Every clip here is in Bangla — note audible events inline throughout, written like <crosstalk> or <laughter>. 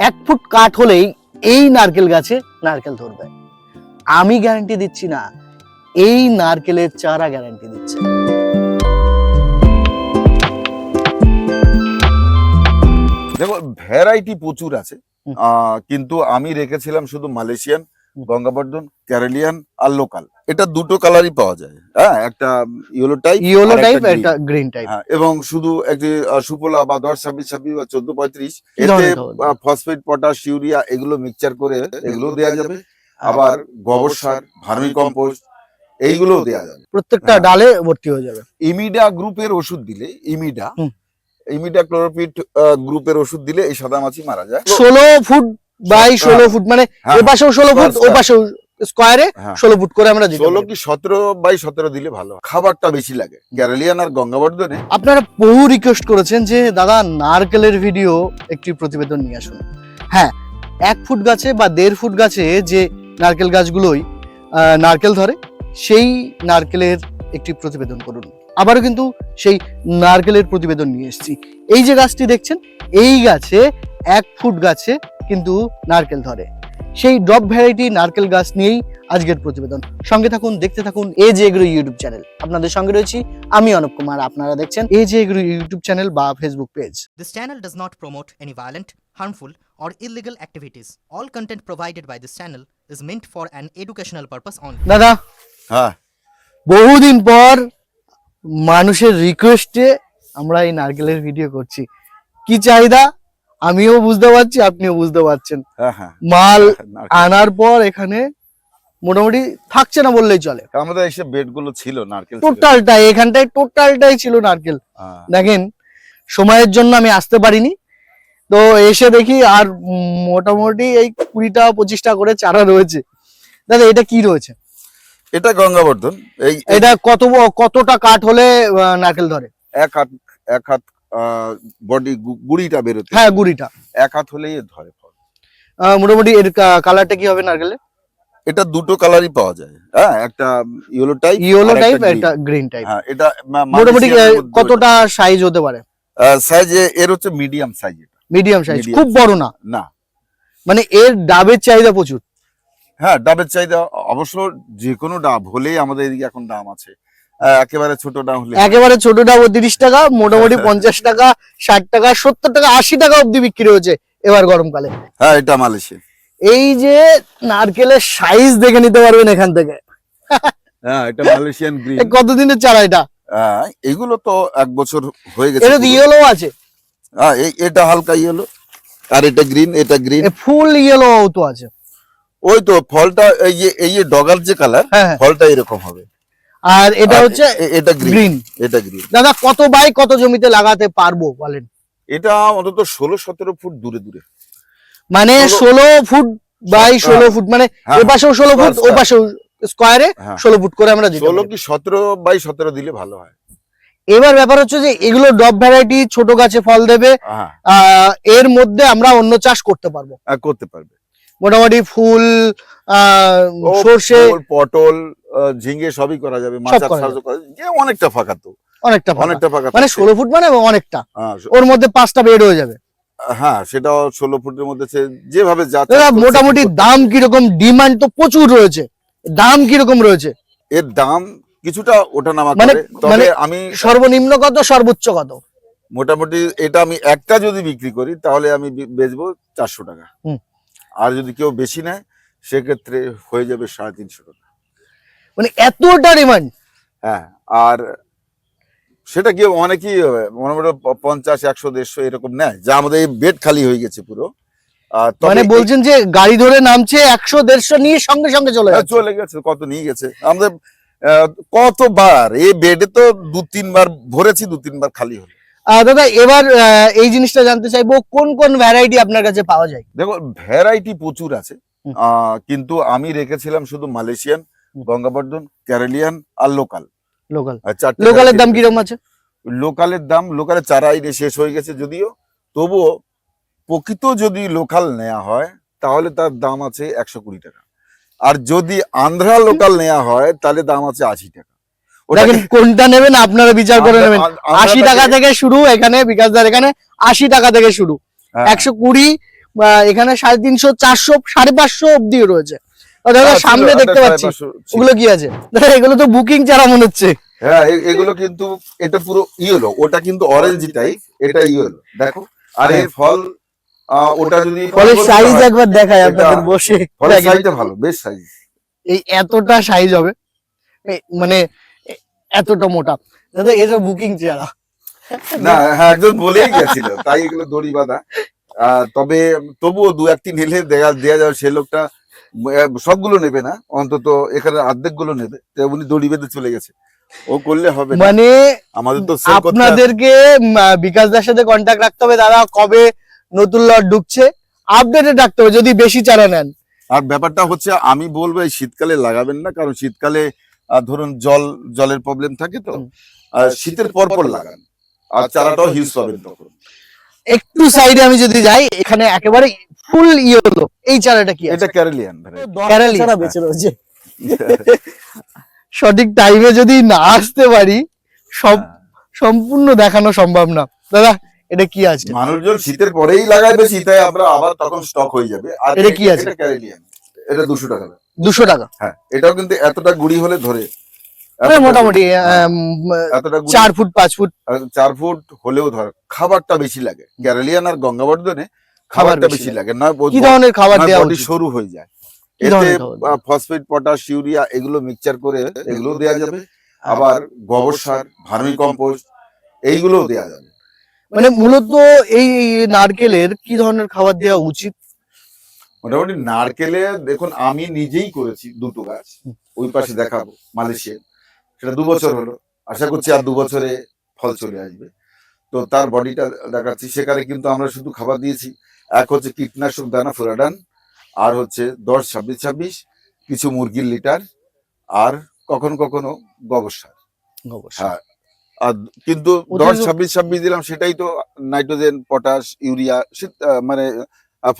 এক ফুট কাঠ হলেই এই নারকেল গাছে নারকেল ধরবে। আমি গ্যারান্টি দিচ্ছি না এই নারকেলের চারা গ্যারান্টি দিচ্ছে। দেখো ভ্যারাইটি প্রচুর আছে। আহ, কিন্তু আমি রেখেছিলাম শুধু মালয়েশিয়ান। গঙ্গাবর্ধন ক্যারেলিয়ান আর লোকাল। এটা দুটো কালারই পাওয়া যায়। হ্যাঁ একটা ইয়েলো টাইপ ইয়েলো টাইপ একটা গ্রিন টাইপ হ্যাঁ এবং শুধু একটি আহ, সুফলা বা দশ ছাব্বিশ ছাব্বিশ বা চোদ্দ পঁয়ত্রিশ এতে ফসফেট পটাশ ইউরিয়া এগুলো মিক্সচার করে এগুলো দেওয়া যাবে। আবার গোবর সার ভার্মি কম্পোস্ট এইগুলো দেওয়া যাবে। প্রত্যেকটা হ্যাঁ। ডালে ভর্তি হয়ে যাবে। ইমিডা গ্রুপের ওষুধ দিলে ইমিডা। ইমিডা ক্লোরোপিট গ্রুপের ওষুধ দিলে এই সাদা মাছি মারা যায়। ষোলো ফুট বাই ষোলো ফুট মানে হ্যাঁ, এ ষোলো ফুট ও পাশেও স্কোয়ারে হ্যাঁ। ষোলো ফুট করে আমরা ষোলো কি সতেরো বাই সতেরো দিলে ভালো? খাবারটা বেশি লাগে। গ্যারালিয়ান আর গঙ্গাবর্ধনে? আপনারা বহু রিকোয়েস্ট করেছেন যে দাদা নারকেলের ভিডিও একটি প্রতিবেদন নিয়ে আসুন। হ্যাঁ এক ফুট গাছে বা দেড় ফুট গাছে যে নারকেল গাছগুলোই আহ, নারকেল ধরে সেই নারকেলের একটি প্রতিবেদন করুন। আবারও কিন্তু সেই নারকেলের প্রতিবেদন নিয়ে এসেছি। এই যে গাছটি দেখছেন এই গাছে এক ফুট গাছে কিন্তু নারকেল ধরে। সেই ড্রপ ভ্যারাইটি নারকেল গাছ নিয়েই আজকের প্রতিবেদন। সঙ্গে থাকুন দেখতে থাকুন এ যে এগ্রো ইউটিউব চ্যানেল আপনাদের সঙ্গে রয়েছি আমি অনুপ কুমার। আপনারা দেখছেন এ যে এগ্রো ইউটিউব চ্যানেল বা Facebook page This channel does not promote any violent, harmful, or illegal activities. All content provided by this channel is meant for an educational purpose only. দাদা হ্যাঁ। বহুদিন পর মানুষের রিকোয়েস্টে আমরা এই নারকেলের ভিডিও করছি। কি চাহিদা? আমিও বুঝতে পারছি আপনিও বুঝতে পারছেন। হ্যাঁ হ্যাঁ। মাল আনার পর এখানে মোটামুটি থাকছে না বললেই চলে। আমাদের এসে বেডগুলো ছিল নারকেল টোটালটাই এখানটায় টোটালটাই ছিল নারকেল। হ্যাঁ। দেখেন সময়ের জন্য আমি আসতে পারিনি। তো এসে দেখি আর মোটামুটি এই কুড়িটা পঁচিশটা করে চারা রয়েছে। দাদা এটা কি রয়েছে? এটা গঙ্গাবর্ধন। এই এটা কত কতটা কাঠ হলে নারকেল ধরে? এক হাত এক হাত বডি গুড়িটা বেরোতে হ্যাঁ গুড়িটা। এক হাত হলেই ধরে ফল। মোটামুটি এর কালারটা কি হবে নারকেলে এটা দুটো কালারই পাওয়া যায়। হ্যাঁ একটা ইয়েলো টাইপ ইয়েলো টাইপ একটা গ্রিন টাইপ হ্যাঁ এটা মোটামুটি কতটা সাইজ হতে পারে? সাইজ এর হচ্ছে মিডিয়াম সাইজ এটা। মিডিয়াম সাইজ খুব বড় না? না। মানে এর ডাবের চাহিদা প্রচুর। হ্যাঁ ডাবের চাহিদা অবশ্য যে কোনো ডাব হলেই আমাদের এদিকে এখন দাম আছে। একেবারে ছোট ডাব একেবারে ছোট ডাব তিরিশ টাকা মোটামুটি <laughs> পঞ্চাশ টাকা ষাট টাকা সত্তর টাকা আশি টাকা অব্দি বিক্রি হয়েছে এবার গরমকালে। হ্যাঁ এটা মালয়েশিয়া। এই যে নারকেলের সাইজ দেখে নিতে পারবেন এখান থেকে। হ্যাঁ এটা মালয়েশিয়ান <laughs> গ্রিন কতদিনের চারা এটা? এগুলো তো এক বছর হয়ে গেছে এটা ইয়েলো আছে। হ্যাঁ এই- এটা হালকা ইয়েলো আর এটা গ্রিন এটা গ্রিন ফুল ইয়েলো তো আছে। ওই তো ফলটা এই যে এই যে ডগার যে কালার হ্যাঁ হ্যাঁ। ফলটা এরকম হবে। আর এটা হচ্ছে এটা গ্রিন এটা গ্রিন দাদা কত বাই কত জমিতে লাগাতে পারব বলেন? এটা অন্তত ষোলো সতেরো ফুট দূরে দূরে। মানে ষোলো- ফুট বাই। ষোলো ফুট মানে হ্যাঁ, এ পাশেও ষোলো ফুট Square, ও পাশেও স্কোয়ারে ষোলো ফুট করে আমরা ষোলো কি সতেরো বাই সতেরো দিলে ভালো হয়? এবার ব্যাপার হচ্ছে যে এগুলো ডব ভ্যারাইটি ছোট গাছে ফল দেবে হ্যাঁ। আহ, এর মধ্যে আমরা অন্য চাষ করতে পারব। করতে পারবে। মোটামুটি ফুল সর্ষে। পটল আহ, ঝিঙে সবই করা যাবে মাচার করা সাহায্য করা যাবে। যে অনেকটা ফাঁকা তো। অনেকটা। অনেকটা ফাঁকা মানে ষোলো ফুট মানে অনেকটা। হ্যাঁ, ওর মধ্যে পাঁচটা বেড হয়ে যাবে। হ্যাঁ সেটাও ষোলো ফুটের মধ্যে যেভাবে মোটামুটি দাম কীরকম? ডিমান্ড তো প্রচুর রয়েছে। দাম কীরকম রয়েছে? এর দাম কিছুটা ওঠানামা মানে- করে তবে মানে- আমি সর্বনিম্ন কত সর্বোচ্চ কত? মোটামুটি এটা আমি একটা যদি বিক্রি করি তাহলে আমি বেচবো চারশো টাকা। হুম। আর যদি কেউ বেশি নেয় সেক্ষেত্রে হয়ে যাবে সাড়ে তিনশো টাকা। মানে এতটা ডিমান্ড হ্যাঁ আর সেটা কি অনেকই মোটামুটি প- পঞ্চাশ একশো দেড়শো এরকম নেয় যা আমাদের এই বেড খালি হয়ে গেছে পুরো। মানে বলছেন যে গাড়ি ধরে নামছে একশো দেড়শো নিয়ে সঙ্গে সঙ্গে চলে হ্যাঁ, চলে গেছে কত নিয়ে গেছে। আমাদের কতবার এই বেডে তো দু তিনবার ভরেছি দু তিনবার খালি হলো। দাদা এবার এই জিনিসটা জানতে চাইব কোন কোন ভ্যারাইটি আপনার কাছে পাওয়া যায়? দেখো ভ্যারাইটি প্রচুর আছে। কিন্তু আমি রেখেছিলাম শুধু মালয়েশিয়ান গঙ্গাবর্ধন ক্যারেলিয়ান আর লোকাল। লোকাল। লোকালের দাম কীরকম আছে? লোকালের দাম লোকালের চারাই রে শেষ হয়ে গেছে যদিও। তবুও প্রকৃত যদি লোকাল নেওয়া হয় তাহলে তার দাম আছে একশো কুড়ি টাকা। আর যদি আন্ধ্রা <laughs> লোকাল নেওয়া হয় তাহলে দাম আছে আশি টাকা। দেখেন কোনটা নেবেন আপনারা বিচার করে নেবেন। আশি টাকা থেকে শুরু এখানে বিকাশদার এখানে আশি টাকা থেকে শুরু। হ্যাঁ, একশো কুড়ি এখানে সাড়ে তিনশো চারশো সাড়ে পাঁচশো অব্দিও রয়েছে। হ্যাঁ, সামনে দেখতে পাচ্ছি। ওগুলো কি আছে? এগুলো তো বুকিং চারা মনে হচ্ছে। হ্যাঁ এগুলো কিন্তু এটা পুরো ইয়েলো। ওটা কিন্তু অরেঞ্জ টাইপ এটা ইয়েলো। দেখো আর এর ফল ওটা যদি ফলের সাইজ একবার দেখায় আপনাদের বসে। ফলের সাইজটা ভালো বেশ সাইজ এই এতটা সাইজ হবে। মানে এতটা মোটা। দাদা এটা বুকিং চেহারা। না হ্যাঁ একজন বলেই গেছিল তাই এগুলো দড়ি বাঁধা। আহ, তবে তবুও দু একটি নিলে দেয়া দেয়া যাবে সে লোকটা সবগুলো নেবে না অন্তত এখানে অর্ধেকগুলো নেবে তো উনি দড়ি বেঁধে চলে গেছে। ও করলে হবে মানে আমাদের তো। আপনাদেরকে উম, আহ, বিকাশদার সাথে কন্ট্যাক্ট রাখতে হবে দাদা কবে নতুন লট ঢুকছে। আপডেটেড রাখতে হবে যদি বেশি চারা নেন। আর ব্যাপারটা হচ্ছে আমি বলব এই শীতকালে লাগাবেন না কারণ শীতকালে ধরুন জল জলের প্রবলেম থাকে তো আর শীতের পর পর লাগান। আর চারাটাও হিউজ পাবেন তখন। একটু সাইডে আমি যদি যাই এখানে একেবারে ফুল ইয়েলো এই চারাটা কি আছে? এটা ক্যারেলিয়ান কেরালি বেঁচে রয়েছে। সঠিক টাইমে যদি না আসতে পারি সব সম্পূর্ণ দেখানো সম্ভব না। দাদা এটা কি আছে? মানুষজন শীতের পরেই লাগায় বেশি তাই আমরা আবার তখন স্টক হয়ে যাবে। আর এটা কি আছে? ক্যারেলিয়ান এটা দুশো টাকা। দুশো টাকা। হ্যাঁ এটাও কিন্তু এতটা গুড়ি হলে ধরে। মানে মোটামুটি গুড়ি- চার ফুট পাঁচ ফুট। চার ফুট হলেও ধরে খাবারটা বেশি লাগে। ক্যারেলিয়ান আর গঙ্গাবর্ধনে খাবার খাবারটা বেশি লাগে। নয় কি ধরনের খাবার দেওয়া সরু হয়ে যায়। এতে ফসফেট পটাশ ইউরিয়া এগুলো মিক্সচার করে এগুলো দেওয়া যাবে। আবার গোবর সার ভার্মি কম্পোস্ট এইগুলোও দেওয়া যাবে। মানে মূলত এই নারকেলের কি ধরনের খাবার দেওয়া উচিত? মোটামুটি নারকেলে দেখুন আমি নিজেই করেছি দুটো গাছ। ওই পাশে দেখাবো মালয়েশিয়া সেটা দু বছর হলো। আশা করছি আর দু বছরে ফল চলে আসবে। তো তার বডিটা দেখাচ্ছি। সেখানে কিন্তু আমরা শুধু খাবার দিয়েছি। এক হচ্ছে কীটনাশক দানা ফোরাডান আর হচ্ছে দশ ছাব্বিশ ছাব্বিশ কিছু মুরগির লিটার আর কখনো কখনো গোবর সার। হ্যাঁ আর কিন্তু দশ ছাব্বিশ ছাব্বিশ দিলাম সেটাই তো নাইট্রোজেন পটাশ ইউরিয়া মানে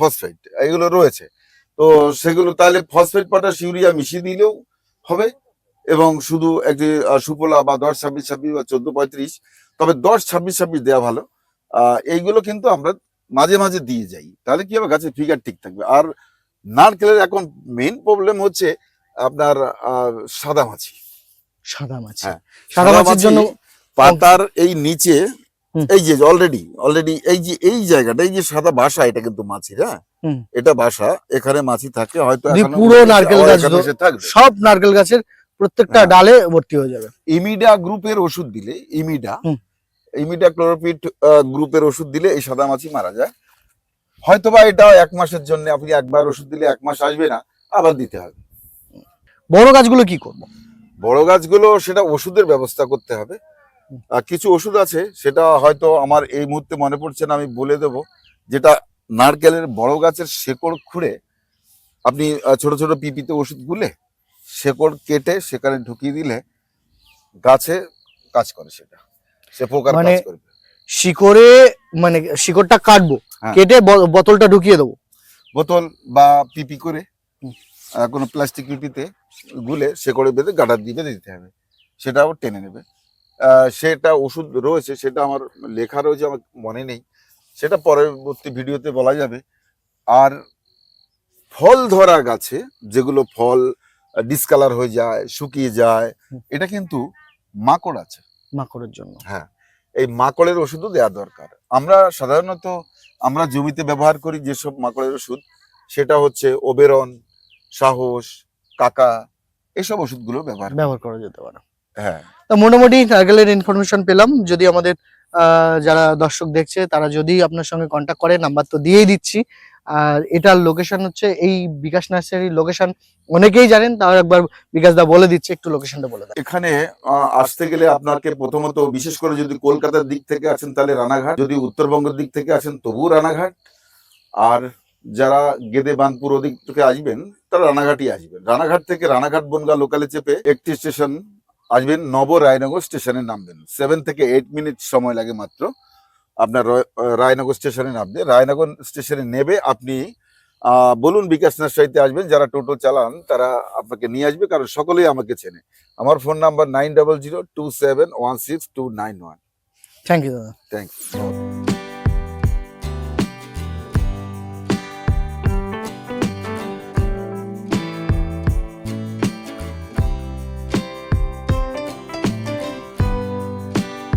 ফসফেট এগুলো রয়েছে। তো সেগুলো তাহলে ফসফেট পটাশ ইউরিয়া মিশিয়ে দিলেও হবে এবং শুধু একটি সুফলা বা দশ ছাব্বিশ ছাব্বিশ বা চোদ্দ পঁয়ত্রিশ তবে দশ ছাব্বিশ ছাব্বিশ দেওয়া ভালো। এইগুলো কিন্তু আমরা মাঝে মাঝে দিয়ে যাই। তাহলে কি হবে? গাছের ফিগার ঠিক থাকবে। আর নারকেলের এখন মেইন প্রবলেম হচ্ছে আপনার সাদা মাছি। সাদা মাছ। হ্যাঁ, সাদা মাছের মাছি জন্য পাতার এই নিচে। এই যে অলরেডি অলরেডি এই যে এই জায়গাটা এই যে সাদা বাসা এটা কিন্তু মাছির হ্যাঁ? এটা বাসা এখানে মাছি থাকে হয়তো পুরো নারকেল গাছ সব নারকেল গাছের প্রত্যেকটা হ্যাঁ। ডালে ভর্তি হয়ে যাবে। ইমিডা গ্রুপের ওষুধ দিলে ইমিডা। ইমিডা ক্লোরোপিড গ্রুপের ওষুধ দিলে এই সাদা মাছি মারা যায়। হয়তোবা এটা এক মাসের জন্য আপনি একবার ওষুধ দিলে এক মাস আসবে না আবার দিতে হবে। বড় গাছগুলো কি করব? বড় গাছগুলো সেটা ওষুধের ব্যবস্থা করতে হবে। কিছু ওষুধ আছে সেটা হয়তো আমার এই মুহূর্তে মনে পড়ছে না আমি বলে দেব। যেটা নারকেলের বড় গাছের শেকড় খুঁড়ে আপনি ছোট ছোট পিপিতে ওষুধ গুলে শেকড় কেটে সেখানে ঢুকিয়ে দিলে গাছে কাজ করে সেটা। সে পোকার মানে কাজ করবে। শিকড়ে মানে শিকড়টা কাটবো হ্যাঁ। কেটে বোতলটা ঢুকিয়ে দেবো। বোতল বা পিপি করে কোনো প্লাস্টিক পিপিতে গুলে শেকড়ে বেঁধে গাডার দিয়ে বেঁধে দিতে হবে। সেটাও টেনে নেবে। সেটা ওষুধ রয়েছে সেটা আমার লেখা রয়েছে আমার মনে নেই সেটা পরবর্তী ভিডিওতে বলা যাবে। আর ফল ধরা গাছে যেগুলো ফল ডিসকালার হয়ে যায় শুকিয়ে যায় এটা কিন্তু মাকড় আছে। মাকড়ের জন্য। হ্যাঁ এই মাকড়ের ওষুধও দেওয়া দরকার। আমরা সাধারণত আমরা জমিতে ব্যবহার করি যেসব মাকড়ের ওষুধ সেটা হচ্ছে ওবেরন সাহস কাকা এসব ওষুধগুলো ব্যবহার ব্যবহার করা যেতে পারে। হ্যাঁ। তা মোটামুটি নারকেলের ইনফরমেশন পেলাম। যদি আমাদের যারা দর্শক দেখছে তারা যদি আপনার সঙ্গে কন্ট্যাক্ট করে নাম্বার তো দিয়েই দিচ্ছি। আর এটার লোকেশন হচ্ছে এই বিকাশ নার্সারির লোকেশন অনেকেই জানেন তাও একবার বিকাশ দা বলে দিচ্ছে একটু লোকেশনটা বলে দেন। এখানে আসতে গেলে আপনাকে প্রথমত বিশেষ করে যদি কলকাতার দিক থেকে আসেন তাহলে রানাঘাট। যদি উত্তরবঙ্গের দিক থেকে আসেন তবুও রানাঘাট। আর যারা গেদে বানপুর ওদিক থেকে আসবেন তারা রানাঘাটই আসবেন। রানাঘাট থেকে রানাঘাট বনগা লোকালে চেপে একটি স্টেশন আসবেন নব রায়নগর স্টেশনে নামবেন সেভেন থেকে এইট মিনিট সময় লাগে মাত্র। আপনার রায়নগর স্টেশনে নামবে রায়নগর স্টেশনে নেবে আপনি বলুন বিকাশ নার্সারিতে আসবেন। যারা টোটো চালান তারা আপনাকে নিয়ে আসবে কারণ সকলেই আমাকে চেনে। আমার phone number nine double zero two seven one six two nine one thank you দাদা। থ্যাংক